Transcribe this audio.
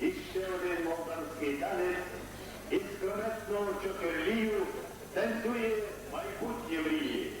І ще один молдавський танець із скрометного чотирлію танцює майбутнє мрії.